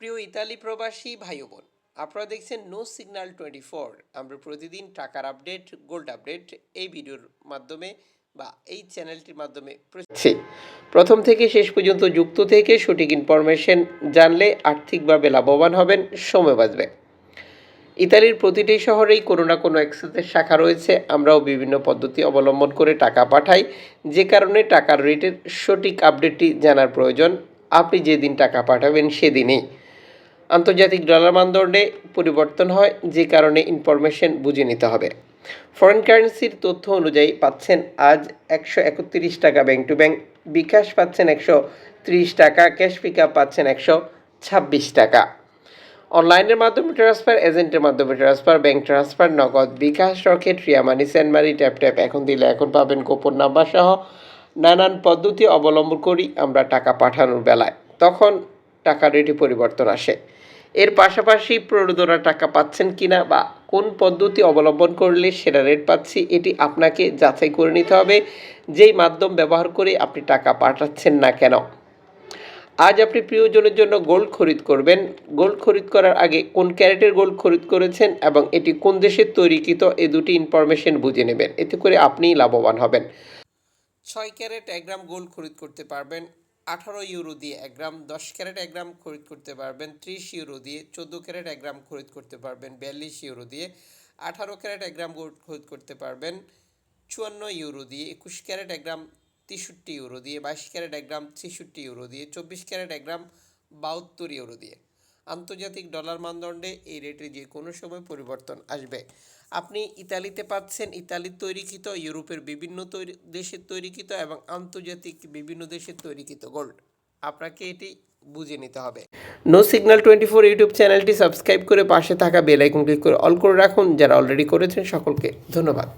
প্রিয় ইতালি প্রবাসী ভাই বোন আপনারা দেখছেন নো সিগন্যাল টোয়েন্টি ফোর আমরা প্রতিদিন টাকার আপডেট, গোল্ড আপডেট এই ভিডিওর মাধ্যমে বা এই চ্যানেলটির মাধ্যমে প্রথম থেকে শেষ পর্যন্ত যুক্ত থেকে সঠিক ইনফরমেশন জানলে আর্থিকভাবে লাভবান হবেন সময় বাঁচবে। ইতালির প্রতিটি শহরেই কোনো না কোনো এক্সেসের শাখা রয়েছে। আমরাও বিভিন্ন পদ্ধতি অবলম্বন করে টাকা পাঠাই। যে কারণে টাকার রেটের সঠিক আপডেটটি জানার প্রয়োজন। আপনি যেদিন টাকা পাঠাবেন সেদিনেই। আন্তর্জাতিক ডলার মানদণ্ডে পরিবর্তন হয়, যে কারণে ইনফরমেশন বুঝে নিতে হবে। ফরেন কারেন্সির তথ্য অনুযায়ী পাচ্ছেন আজ একশো একত্রিশ টাকা ব্যাংক টু ব্যাংক বিকাশ পাচ্ছেন একশো ত্রিশ টাকা ক্যাশ পিক আপ পাচ্ছেন একশো ছাব্বিশ টাকা। অনলাইনের মাধ্যমে ট্রান্সফার এজেন্টের মাধ্যমে transfer bank transfer Nagad bKash Rocket Ria money সেন্টমারি tap tap এখন দিলে এখন পাবেন গোপন নাম্বার সহ নানান পদ্ধতি অবলম্বন করি আমরা টাকা পাঠানোর বেলায়। তখন টাকা রেটে পরিবর্তন আসে। এর পাশাপাশি প্রণোদনা টাকা পাচ্ছেন কিনা বা কোন পদ্ধতি অবলম্বন করলে সেটা রেট পাচ্ছি, এটি আপনাকে যাচাই করে নিতে হবে। যেই মাধ্যম ব্যবহার করে আপনি টাকা পাঠাচ্ছেন না কেন। আজ আপনি প্রিয়জনের জন্য গোল্ড খরিদ করবেন। গোল্ড খরিদ করার আগে কোন ক্যারেটের গোল্ড খরিদ করেছেন এবং এটি কোন দেশের তৈরিকৃত, এ দুটি ইনফরমেশন বুঝে নেবেন। এতে করে আপনিই লাভবান হবেন। ছয় ক্যারেট এক গ্রাম গোল্ড খরিদ করতে পারবেন। আঠারো ইউরো দিয়ে এক গ্রাম, দশ ক্যারেট এক গ্রাম খরিদ করতে পারবেন, ত্রিশ ইউরো দিয়ে, চোদ্দ ক্যারেট এক গ্রাম খরিদ করতে পারবেন, বিয়াল্লিশ ইউরো দিয়ে, আঠারো ক্যারেট এক গ্রাম খরিদ করতে পারবেন, চুয়ান্ন ইউরো দিয়ে, একুশ ক্যারেট এক গ্রাম, তেষট্টি ইউরো দিয়ে, বাইশ ক্যারেট এক গ্রাম, ছেষট্টি ইউরো দিয়ে, চব্বিশ ক্যারেট এক গ্রাম, বাহাত্তর ইউরো দিয়ে। আন্তর্জাতিক ডলার মানদণ্ডে এই রেটে যে কোনো সময় পরিবর্তন আসবে। আপনি ইতালিতে পাচ্ছেন, ইতালির তৈরিকৃত, ইউরোপের বিভিন্ন তৈরি, দেশের তৈরিকৃত এবং আন্তর্জাতিক বিভিন্ন দেশের তৈরিকৃত গোল্ড আপনাকে এটি বুঝে নিতে হবে। No signal twenty four YouTube চ্যানেলটি সাবস্ক্রাইব করে পাশে থাকা বেল আইকন ক্লিক করে অল করে রাখুন। যারা অলরেডি করেছেন সকলকে ধন্যবাদ।